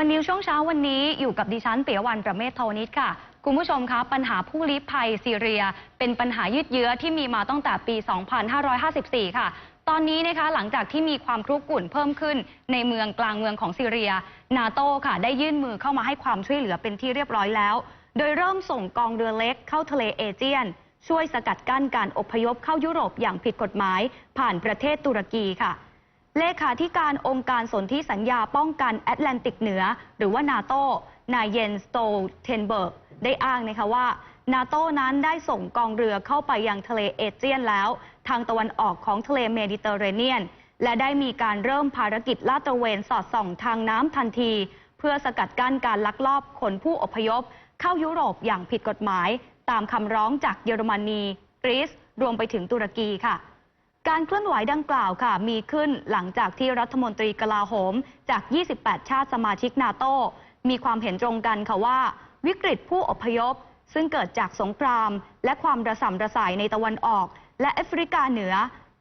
วันนิวช่วงเช้าวันนี้อยู่กับดิฉันเปียวันประเมศโทนิตค่ะ คุณผู้ชมคะปัญหาผู้ลี้ภัยซีเรีย เป็นปัญหายืดเยื้อที่มีมาตั้งแต่ปี 2554 ค่ะ ตอนนี้นะคะหลังจากที่มีความครุกรุ่นเพิ่มขึ้น ในเมืองกลางเมืองของซีเรีย นาโตค่ะ ได้ยื่นมือเข้ามาให้ความช่วยเหลือเป็นที่เรียบร้อยแล้ว โดยเริ่มส่งกองเรือเล็กเข้าทะเลเอเจียน ช่วยสกัดกั้นการอพยพเข้ายุโรปอย่างผิดกฎหมาย ผ่านประเทศตุรกีค่ะ เลขาธิการองค์การสนธิสัญญาป้องกันแอตแลนติกเหนือ หรือว่านาโตนายเยนสโตเทนเบิร์กได้อ้างนะคะว่านาโตนั้นได้ส่งกองเรือเข้าไปยังทะเลเอเจียนแล้ว ทางตะวันออกของทะเลเมดิเตอร์เรเนียน และได้มีการเริ่มภารกิจลาดตระเวนสอดส่องทางน้ำทันที เพื่อสกัดกั้นการลักลอบขนผู้อพยพ เข้ายุโรปอย่างผิดกฎหมาย ตามคำร้องจากเยอรมนีกรีซรวมไปถึงตุรกีค่ะ การเคลื่อนไหวดังกล่าวค่ะ มีขึ้นหลังจากที่รัฐมนตรีกลาโหมจาก 28 ชาติสมาชิกนาโตมีความเห็นตรงกันค่ะว่า วิกฤตผู้อพยพ ซึ่งเกิดจากสงคราม และความระส่ำระสายในตะวันออก และแอฟริกาเหนือ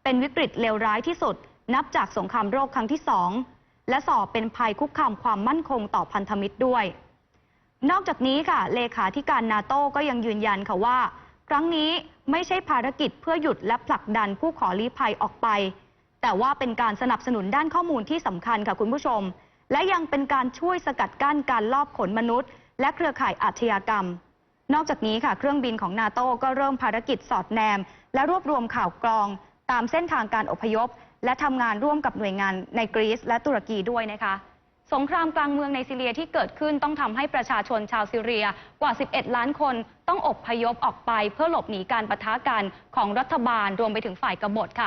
เป็นวิกฤตเลวร้ายที่สุด นับจากสงครามโรคครั้งที่สองและสอบเป็นภัยคุกคามความมั่นคงต่อพันธมิตรด้วย นอกจากนี้ค่ะเลขาธิการนาโต้ก็ยังยืนยันค่ะว่า ครั้งนี้ไม่ใช่ภารกิจเพื่อหยุดและผลักดันผู้ขอลี้ภัยออกไป แต่ว่าเป็นการสนับสนุนด้านข้อมูลที่สำคัญค่ะคุณผู้ชม และยังเป็นการช่วยสกัดกั้นการลอบขนมนุษย์ และเครือข่ายอาชญากรรม นอกจากนี้ค่ะ เครื่องบินของนาโต้ก็เริ่มภารกิจสอดแนม และรวบรวมข่าวกรอง ตามเส้นทางการอพยพ และทำงานร่วมกับหน่วยงานในกรีซและตุรกีด้วยนะคะ สงครามกลางเมืองในซีเรียที่เกิดขึ้นต้องทำให้ประชาชนชาวซีเรียกว่า 11 ล้านคนต้องอบพยพออกไปเพื่อหลบหนีการปะทะกันของรัฐบาลรวมไปถึงฝ่ายกบฏค่ะ